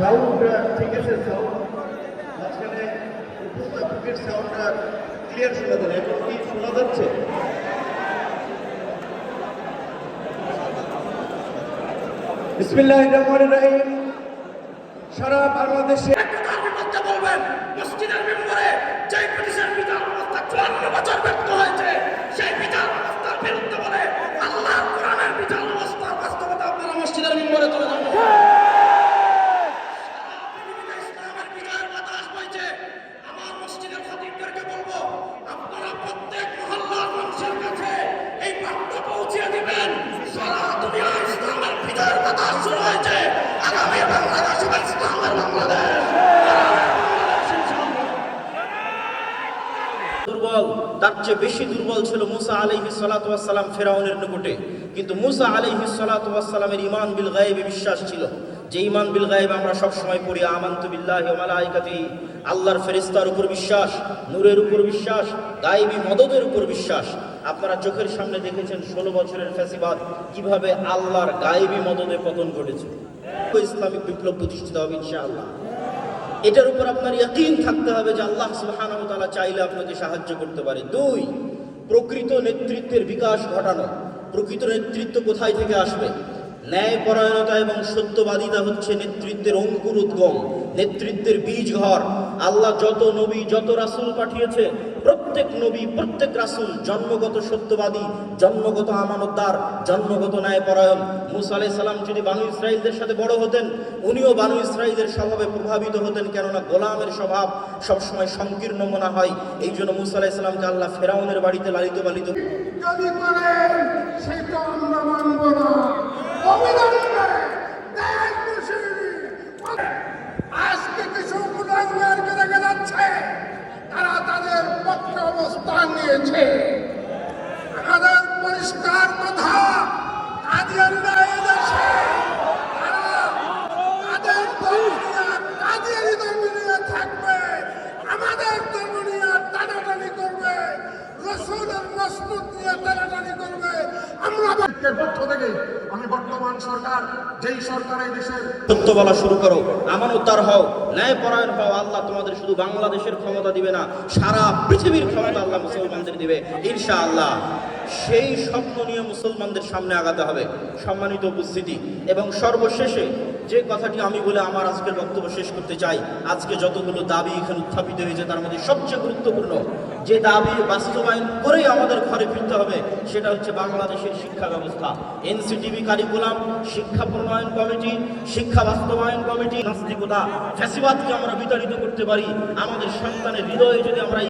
সাউন্ডটা ঠিক আছে সাউন্ড মাঝখানে উপস্থাপকের সাউন্ডটা ক্লিয়ার শোনা যায়। এখন কি শোনা যাচ্ছে বিসমিল্লাহির রহমানির রহিম সারা বাংলাদেশে বলবেন, মসজিদের মেম্বরে যে ব্রিটিশের বিচার ব্যবস্থা চুয়ান্ন বছর ব্যর্থ হয়েছে সেই বিচার ব্যবস্থার বিরুদ্ধে বলে আল্লাহ কোরআনের বিচার ব্যবস্থার বাস্তবতা আপনারা মসজিদের মেম্বরে তুলে ধরবেন সারা পৃথিবীতে ইসলামের বিজয়ের বাতাস বইছে আমার মসজিদের খতিবদেরকে বলব আপনারা প্রত্যেক মহল্লার মানুষের কাছে এই বার্তা পৌঁছে দিবেন সারা দুনিয়া ইসলামের বিজয়ের শুরু হয়েছে আগামী বাংলাদেশ হবে বাংলাদেশ দুর্বল, তার চেয়ে বেশি দুর্বল ছিল মুসা আলিহি সালাতাম ফেরাউনের নিকটে। কিন্তু মুসা আলিহি সালাতামের ইমান বিল গায়েবে বিশ্বাস ছিল। যে ইমান বিল গায়েব আমরা সব সময় পড়ি, আমান্তু বিল্লাহি মালাইকাতি, আল্লাহর ফেরেশতার উপর বিশ্বাস, নূরের উপর বিশ্বাস, গায়েবী মদদের উপর বিশ্বাস। আপনারা চোখের সামনে দেখেছেন ষোলো বছরের ফ্যাসিবাদ কীভাবে আল্লাহর গায়েবী মদদে পতন ঘটেছে। ইসলামিক বিপ্লব প্রতিষ্ঠিত হবে ইনশাআল্লাহ। এটার উপর আপনার ইয়াকিন থাকতে হবে যে আল্লাহ সুবহানাহু তাআলা চাইলে আপনাকে সাহায্য করতে পারে। দুই, প্রকৃত নেতৃত্বের বিকাশ ঘটানো। প্রকৃত নেতৃত্ব কোথায় থেকে আসবে? ন্যায়পরায়ণতা এবং সত্যবাদিতা হচ্ছে নেতৃত্বের অঙ্কুর উদ্গম, নেতৃত্বের বীজ ঘর আল্লাহ যত নবী, যত রাসূল পাঠিয়েছে, প্রত্যেক নবী, প্রত্যেক রাসূল জন্মগত সত্যবাদী, জন্মগত আমানতদার, জন্মগত ন্যায়পরায়ণ। মুসা আলাইহিস সালাম যদি বানু ইসরাইলদের সাথে বড় হতেন, উনিও বানু ইসরাইলদের স্বভাবে প্রভাবিত হতেন কেননা গোলামের স্বভাব সবসময় সংকীর্ণ মনে হয়। এই জন্য মুসা আলাইহিস সালামকে আল্লাহ ফেরাউনের বাড়িতে লালিত পালিত যদি করেন, সেটা আমরা মানব না। আজকে কিছু গুণাঙ্গেরকে দেখা যাচ্ছে তারা তাদের পক্ষে অবস্থান নিয়েছে। আমাদের পরিষ্কার আমি বর্তমান সরকার, যেই সরকার এই বলা শুরু করো ন্যায়পরায়ণ হও, আল্লাহ তোমাদের শুধু বাংলাদেশের ক্ষমতা দিবে না, সারা পৃথিবীর আল্লাহ দিবে, ইনশাআল্লাহ। সেই স্বপ্ন নিয়ে মুসলমানদের সামনে আগাতে হবে। সম্মানিত উপস্থিতি, এবং সর্বশেষে যে কথাটি আমি বলে আমার আজকের বক্তব্য শেষ করতে চাই, আজকে যতগুলো দাবি এখানে উত্থাপিত হয়েছে তার মধ্যে সবচেয়ে গুরুত্বপূর্ণ, যে দাবি বাস্তবায়ন করেই আমাদের ঘরে ফিরতে হবে, সেটা হচ্ছে বাংলাদেশের শিক্ষা ব্যবস্থা। এনসিটিভি কারিকুলাম শিক্ষা প্রণয়ন কমিটি, শিক্ষা বাস্তবায়ন কমিটি, নাস্তিকতা, ফ্যাসিবাদকে আমরা বিতাড়িত করতে পারি, আমাদের সন্তানের হৃদয়ে যদি আমরা